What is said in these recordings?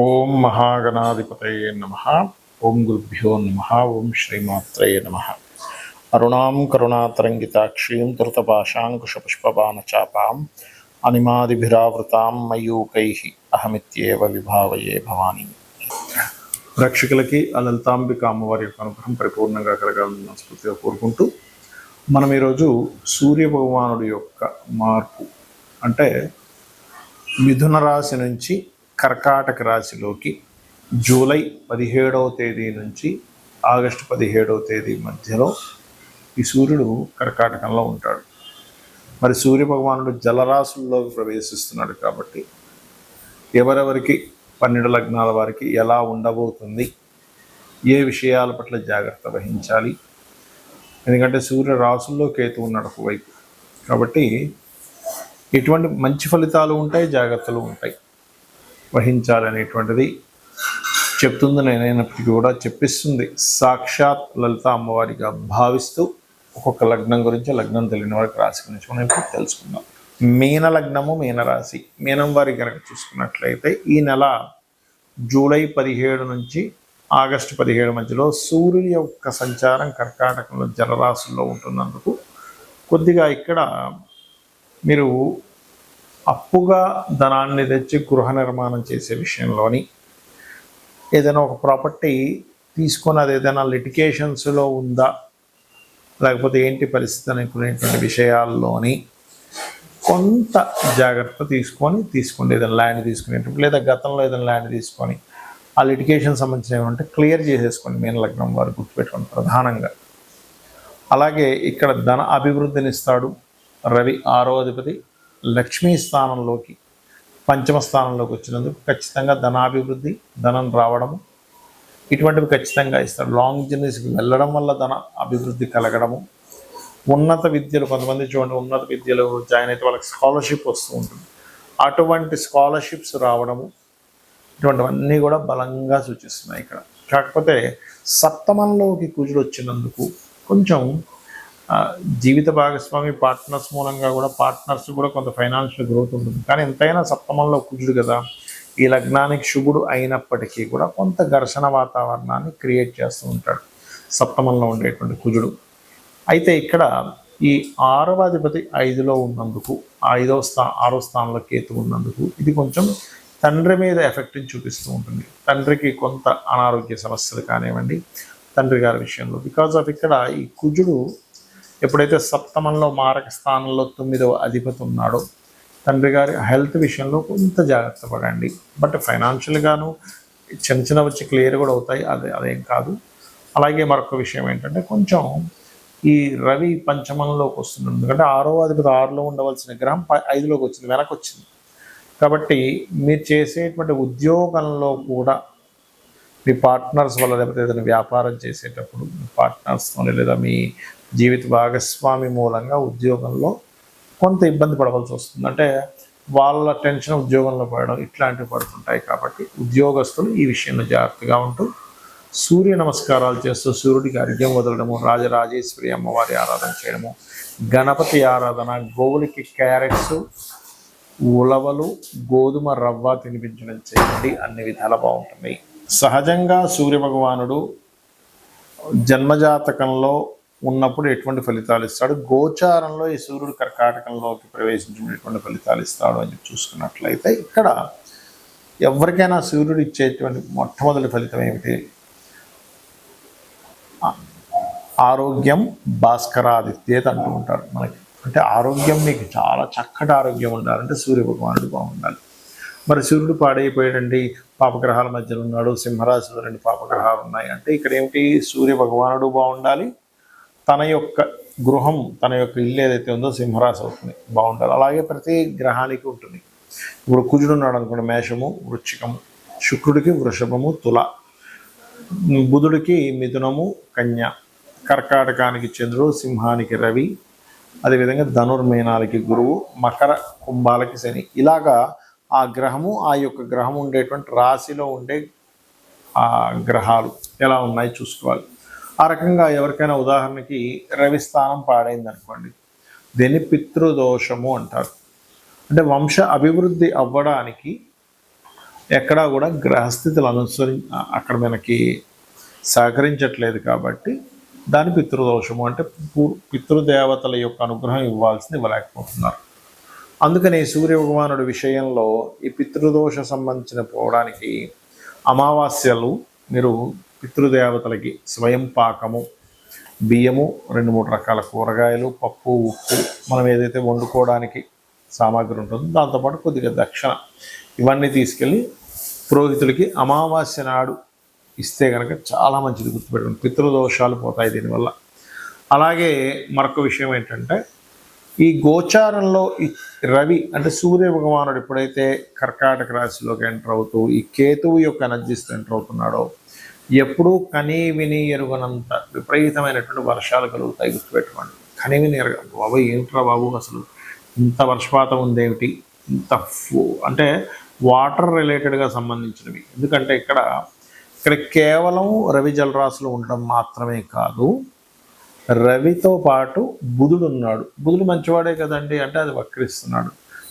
ఓం మహాగణాధిపతయే నమ. ఓం గురుభ్యో నమ. ఓం శ్రీమాత్రయే నమ. అరుణాం కరుణాతరంగితాక్షీం తృతపాశాంకుశపుష్పబాణచాపాం అనిమాదిభిరావృతాం మయూకై అహమిత్యేవ విభావయే భవాని. ప్రేక్షకులకి ఆ లలితాంబిక అమ్మవారి యొక్క అనుగ్రహం పరిపూర్ణంగా కలగాలని మనస్ఫూర్తిగా కోరుకుంటూ మనం ఈరోజు సూర్య భగవానుడి యొక్క మార్పు అంటే మిథున రాశి నుంచి కర్కాటక రాశిలోకి జూలై పదిహేడవ తేదీ నుంచి ఆగస్టు పదిహేడవ తేదీ మధ్యలో ఈ సూర్యుడు కర్కాటకంలో ఉంటాడు. మరి సూర్య భగవానుడు జలరాశుల్లోకి ప్రవేశిస్తున్నాడు కాబట్టి ఎవరెవరికి పన్నెండు లగ్నాల వారికి ఎలా ఉండబోతుంది ఏ విషయాల పట్ల జాగ్రత్త వహించాలి ఎందుకంటే సూర్య రాసుల్లో కేతు ఉన్నాడు ఒకవైపు. కాబట్టి ఎటువంటి మంచి ఫలితాలు ఉంటాయి జాగ్రత్తలు ఉంటాయి. వహించాలనేటువంటిది చెప్తుంది నేనైనప్పటికీ కూడా చెప్పిస్తుంది. సాక్షాత్ లలిత అమ్మవారిగా భావిస్తూ ఒక్కొక్క లగ్నం గురించి లగ్నం తెలియని వారికి రాశి గురించి మనం ఇప్పుడు తెలుసుకుందాం. మీన లగ్నము మీనరాశి మీనం వారి కనుక చూసుకున్నట్లయితే ఈ నెల జూలై పదిహేడు నుంచి ఆగస్టు పదిహేడు మధ్యలో సూర్యుని యొక్క సంచారం కర్కాటకంలో జలరాశుల్లో ఉంటున్నందుకు కొద్దిగా ఇక్కడ మీరు అప్పుగా ధనాన్ని తెచ్చి గృహ నిర్మాణం చేసే విషయంలోని ఏదైనా ఒక ప్రాపర్టీ తీసుకొని అది ఏదైనా లిటికేషన్స్లో ఉందా? లేకపోతే ఏంటి పరిస్థితి అనుకునేటువంటి విషయాల్లోని కొంత జాగ్రత్త తీసుకొని తీసుకోండి ఏదైనా ల్యాండ్ తీసుకునేటప్పుడు లేదా గతంలో ఏదైనా ల్యాండ్ తీసుకొని ఆ లిటికేషన్ సంబంధించిన ఏమంటే క్లియర్ చేసేసుకోండి మీన లగ్నం వారు గుర్తుపెట్టుకోండి ప్రధానంగా. అలాగే ఇక్కడ ధన అభివృద్ధిని ఇస్తాడు రవి ఆరో అధిపతి. లక్ష్మీ స్థానంలోకి పంచమ స్థానంలోకి వచ్చినందుకు ఖచ్చితంగా ధనాభివృద్ధి ధనం రావడము ఇటువంటివి ఖచ్చితంగా ఇస్తాడు లాంగ్ జర్నీస్కి వెళ్ళడం వల్ల ధన అభివృద్ధి కలగడము ఉన్నత విద్యలు కొంతమంది చూడండి ఉన్నత విద్యలు జాయిన్ అయితే వాళ్ళకి స్కాలర్షిప్ వస్తూ ఉంటుంది. అటువంటి స్కాలర్షిప్స్ రావడము ఇటువంటివన్నీ కూడా బలంగా సూచిస్తున్నాయి ఇక్కడ. కాకపోతే సప్తమంలోకి కుజుడు వచ్చినందుకు కొంచెం జీవిత భాగస్వామి పార్ట్నర్స్ మూలంగా కూడా పార్ట్నర్స్ కూడా కొంత ఫైనాన్షియల్ గ్రోత్ ఉంటుంది. కానీ ఎంతైనా సప్తమంలో కుజుడు కదా ఈ లగ్నానికి శుభుడు అయినప్పటికీ కూడా కొంత ఘర్షణ వాతావరణాన్ని క్రియేట్ చేస్తూ ఉంటాడు సప్తమంలో ఉండేటువంటి కుజుడు. అయితే ఇక్కడ ఈ ఆరవ అధిపతి ఐదులో ఉన్నందుకు ఐదవ స్థా ఆరో స్థానంలో కేతు ఉన్నందుకు ఇది కొంచెం తండ్రి మీద ఎఫెక్ట్ని చూపిస్తూ ఉంటుంది. తండ్రికి కొంత అనారోగ్య సమస్యలు కానివ్వండి తండ్రి గారి విషయంలో. బికాజ్ ఆఫ్ ఇక్కడ ఈ కుజుడు ఎప్పుడైతే సప్తమంలో మారక స్థానంలో తొమ్మిదవ అధిపతి ఉన్నాడో తండ్రి గారి హెల్త్ విషయంలో కొంత జాగ్రత్త పడండి. బట్ ఫైనాన్షియల్గాను చిన్న చిన్న వచ్చి క్లియర్ కూడా అవుతాయి అదే అదేం కాదు. అలాగే మరొక విషయం ఏంటంటే కొంచెం ఈ రవి పంచమంలోకి వస్తుంది. ఎందుకంటే ఆరో అధిపతి ఆరులో ఉండవలసిన గ్రహం ఐదులోకి వచ్చింది వెనక్కి వచ్చింది. కాబట్టి మీరు చేసేటువంటి ఉద్యోగంలో కూడా మీ పార్ట్నర్స్ వల్ల లేకపోతే ఏదైనా వ్యాపారం చేసేటప్పుడు మీ పార్ట్నర్స్తో లేదా మీ జీవిత భాగస్వామి మూలంగా ఉద్యోగంలో కొంత ఇబ్బంది పడవలసి వస్తుంది. అంటే వాళ్ళ టెన్షన్ ఉద్యోగంలో పడడం ఇట్లాంటివి పడుతుంటాయి కాబట్టి ఉద్యోగస్తులు ఈ విషయంలో జాగ్రత్తగా ఉంటూ సూర్య నమస్కారాలు చేస్తూ సూర్యుడికి అర్ఘ్యం వదలడము రాజరాజేశ్వరి అమ్మవారి ఆరాధన చేయడము గణపతి ఆరాధన గోవులకి క్యారెట్స్ ఉలవలు గోధుమ రవ్వ తినిపించడం చేయండి. అన్ని విధాల బాగుంటుంది. సహజంగా సూర్య భగవానుడు జన్మజాతకంలో ఉన్నప్పుడు ఎటువంటి ఫలితాలు ఇస్తాడు? గోచారంలో ఈ సూర్యుడు కర్కాటకంలోకి ప్రవేశించినటువంటి ఫలితాలు ఇస్తాడు అని చూసుకున్నట్లయితే ఇక్కడ ఎవరికైనా సూర్యుడు ఇచ్చేటువంటి మొట్టమొదటి ఫలితం ఏమిటి? ఆరోగ్యం భాస్కరాదిత్యేత అంటూ ఉంటారు మనకి. అంటే ఆరోగ్యం మీకు చాలా చక్కటి ఆరోగ్యం ఉండాలంటే సూర్య భగవానుడు బాగుండాలి. మరి సూర్యుడు పాడైపోయాడండి పాపగ్రహాల మధ్యలో ఉన్నాడు సింహరాశిలో రెండు పాపగ్రహాలు ఉన్నాయి అంటే ఇక్కడ ఏమిటి? సూర్య భగవానుడు బాగుండాలి తన యొక్క గృహం తన యొక్క ఇల్లు ఏదైతే ఉందో సింహరాశి అవుతుంది. బాగుండాలి అలాగే ప్రతి గ్రహానికి ఉంటుంది. ఇప్పుడు కుజుడు ఉన్నాడు అనుకోండి మేషము వృచ్చికము శుక్రుడికి వృషభము తుల బుధుడికి మిథునము కన్య కర్కాటకానికి చంద్రుడు సింహానికి రవి అదేవిధంగా ధనుర్మీనాలకి గురువు మకర కుంభాలకి శని. ఇలాగా ఆ గ్రహము ఆ యొక్క గ్రహం ఉండేటువంటి రాశిలో ఉండే ఆ గ్రహాలు ఎలా ఉన్నాయి చూసుకోవాలి. ఆ రకంగా ఎవరికైనా ఉదాహరణకి రవి స్థానం పాడైంది అనుకోండి దీన్ని పితృదోషము అంటారు. అంటే వంశ అభివృద్ధి అవ్వడానికి ఎక్కడా కూడా గ్రహస్థితులు అనుసరి అక్కడ మనకి సహకరించట్లేదు కాబట్టి దాని పితృదోషము అంటే పూ- పితృదేవతల యొక్క అనుగ్రహం ఇవ్వాల్సింది ఇవ్వలేకపోతున్నారు. అందుకని సూర్య భగవానుడి విషయంలో ఈ పితృదోష సంబంధించిన పోవడానికి అమావాస్యలు మీరు పితృదేవతలకి స్వయం పాకము బియ్యము రెండు మూడు రకాల కూరగాయలు పప్పు ఉప్పు మనం ఏదైతే వండుకోవడానికి సామాగ్రి ఉంటుందో దాంతోపాటు కొద్దిగా దక్షిణ ఇవన్నీ తీసుకెళ్ళి పురోహితులకి అమావాస్య నాడు ఇస్తే కనుక చాలా మంచిది గుర్తుపెట్టుకోండి. పితృదోషాలు పోతాయి దీనివల్ల. అలాగే మరొక విషయం ఏంటంటే ఈ గోచారంలో ఈ రవి అంటే సూర్య భగవానుడు ఎప్పుడైతే కర్కాటక రాశిలోకి ఎంటర్ అవుతూ ఈ కేతువు యొక్క ఎనర్జీస్తో ఎంటర్ అవుతున్నాడో ఎప్పుడూ కనీ విని ఎరుగనంత విపరీతమైనటువంటి వర్షాలు కలుగుతాయి గుర్తుపెట్టుకోండి. కనీ విని ఎరగ బాబు ఏంట్రా బాబు అసలు? ఇంత వర్షపాతం ఉందేమిటి? ఇంత ఫు- అంటే వాటర్ రిలేటెడ్గా సంబంధించినవి. ఎందుకంటే ఇక్కడ ఇక్కడ కేవలం రవి జలరాశులు ఉండడం మాత్రమే కాదు రవితో పాటు బుధుడు ఉన్నాడు. బుధుడు మంచివాడే కదండి అంటే అది వక్రిస్తున్నాడు.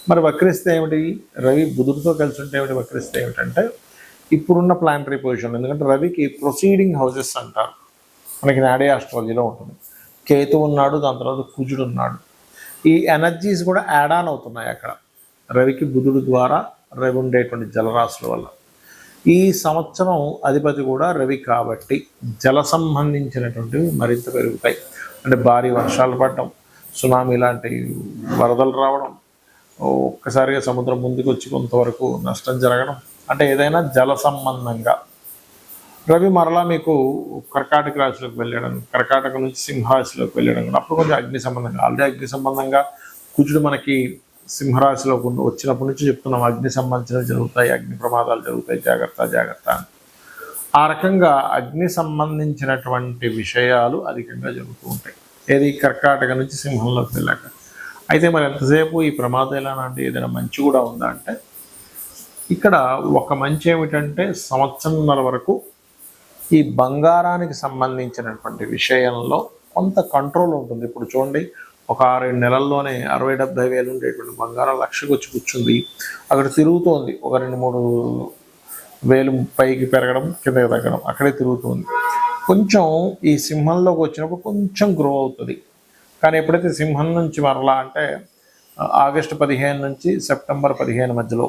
మరి వక్రిస్తే ఏమిటి? రవి బుధుడితో కలిసి ఉంటే ఏమిటి? వక్రిస్తే ఏమిటంటే ఇప్పుడున్న ప్లానటరీ పొజిషన్ ఎందుకంటే రవికి ప్రొసీడింగ్ హౌసెస్ అంటారు. మనకి నాడే ఆస్ట్రాలజీలో ఉంటుంది. కేతు ఉన్నాడు దాని తర్వాత కుజుడు ఉన్నాడు. ఈ ఎనర్జీస్ కూడా యాడ్ ఆన్ అవుతున్నాయి అక్కడ. రవికి బుధుడు ద్వారా రవి ఉండేటువంటి జలరాశుల వల్ల. ఈ సంవత్సరం అధిపతి కూడా రవి కాబట్టి జల సంబంధించినటువంటివి మరింత పెరుగుతాయి. అంటే భారీ వర్షాలు పడటం సునామీ లాంటి వరదలు రావడం ఒక్కసారిగా సముద్రం ముందుకు వచ్చి కొంతవరకు నష్టం జరగడం అంటే ఏదైనా జల సంబంధంగా. రవి మరలా మీకు కర్కాటక రాశిలోకి వెళ్ళడం కర్కాటక నుంచి సింహరాశిలోకి వెళ్ళడం అప్పుడు కొంచెం అగ్ని సంబంధంగా ఆల్రెడీ అగ్ని సంబంధంగా కుజుడు మనకి సింహరాశిలోకి వచ్చినప్పటి నుంచి చెప్తున్నాం అగ్ని సంబంధించినవి జరుగుతాయి అగ్ని ప్రమాదాలు జరుగుతాయి జాగ్రత్త జాగ్రత్త అని. ఆ రకంగా అగ్ని సంబంధించినటువంటి విషయాలు అధికంగా జరుగుతూ ఉంటాయి. ఏది కర్కాటక నుంచి సింహంలోకి వెళ్ళాక. అయితే మరి ఎంతసేపు ఈ ప్రమాదం ఎలా అంటే ఏదైనా మంచి కూడా ఉందా అంటే ఇక్కడ ఒక మంచి ఏమిటంటే సంవత్సరంన్నర వరకు ఈ బంగారానికి సంబంధించినటువంటి విషయంలో కొంత కంట్రోల్ ఉంటుంది. ఇప్పుడు చూడండి ఒక ఆరేడు నెలల్లోనే అరవై డెబ్బై వేలు ఉండేటువంటి బంగారం లక్షకు వచ్చి కూర్చుంది. అక్కడ తిరుగుతోంది. ఒక రెండు మూడు వేలు పైకి పెరగడం కిందకి తగ్గడం అక్కడే తిరుగుతుంది. కొంచెం ఈ సింహంలోకి వచ్చినప్పుడు కొంచెం గ్రో అవుతుంది. కానీ ఎప్పుడైతే సింహం నుంచి మరలా అంటే ఆగస్టు పదిహేను నుంచి సెప్టెంబర్ పదిహేను మధ్యలో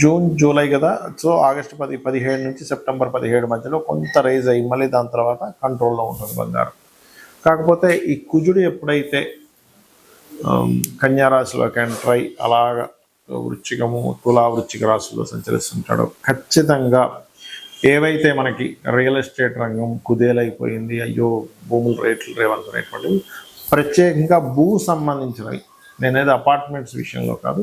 జూన్ జూలై కదా. సో ఆగస్టు పది పదిహేడు నుంచి సెప్టెంబర్ పదిహేడు మధ్యలో కొంత రైజ్ అయ్యి మళ్ళీ దాని తర్వాత కంట్రోల్లో ఉంటుంది బంగారం. కాకపోతే ఈ కుజుడు ఎప్పుడైతే కన్యారాశిలో కన్యా ఎంటర్ అయి అలాగ వృచ్చికము తులా వృచ్చిక రాశిలో సంచరిస్తుంటాడో ఖచ్చితంగా ఏవైతే మనకి రియల్ ఎస్టేట్ రంగం కుదేలైపోయింది అయ్యో భూముల రేట్లు రేవనుకునేటువంటివి ప్రత్యేకంగా భూ సంబంధించినవి. నేనేది అపార్ట్మెంట్స్ విషయంలో కాదు.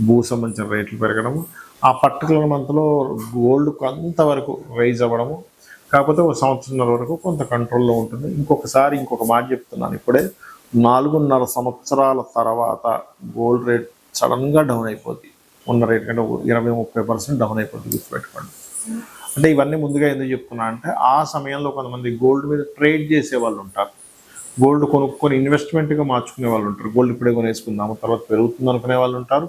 భూ సంబంధించిన రేట్లు పెరగడము. ఆ పర్టికులర్ మంత్లో గోల్డ్ కొంతవరకు రైజ్ అవ్వడము. కాకపోతే ఒక సంవత్సరంన్నర వరకు కొంత కంట్రోల్లో ఉంటుంది. ఇంకొకసారి ఇంకొక మాట చెప్తున్నాను ఇప్పుడే. నాలుగున్నర సంవత్సరాల తర్వాత గోల్డ్ రేట్ సడన్గా డౌన్ అయిపోద్ది. ఉన్న రేట్ కంటే ఇరవై ముప్పై పర్సెంట్ డౌన్ అయిపోద్ది గుర్తుపెట్టుకోండి. అంటే ఇవన్నీ ముందుగా ఎందుకు చెప్తున్నా అంటే ఆ సమయంలో కొంతమంది గోల్డ్ మీద ట్రేడ్ చేసే వాళ్ళు ఉంటారు. గోల్డ్ కొనుక్కొని ఇన్వెస్ట్మెంట్గా మార్చుకునే వాళ్ళు ఉంటారు. గోల్డ్ ఇప్పుడే కొనేసుకుందాము తర్వాత పెరుగుతుంది అనుకునే వాళ్ళు ఉంటారు.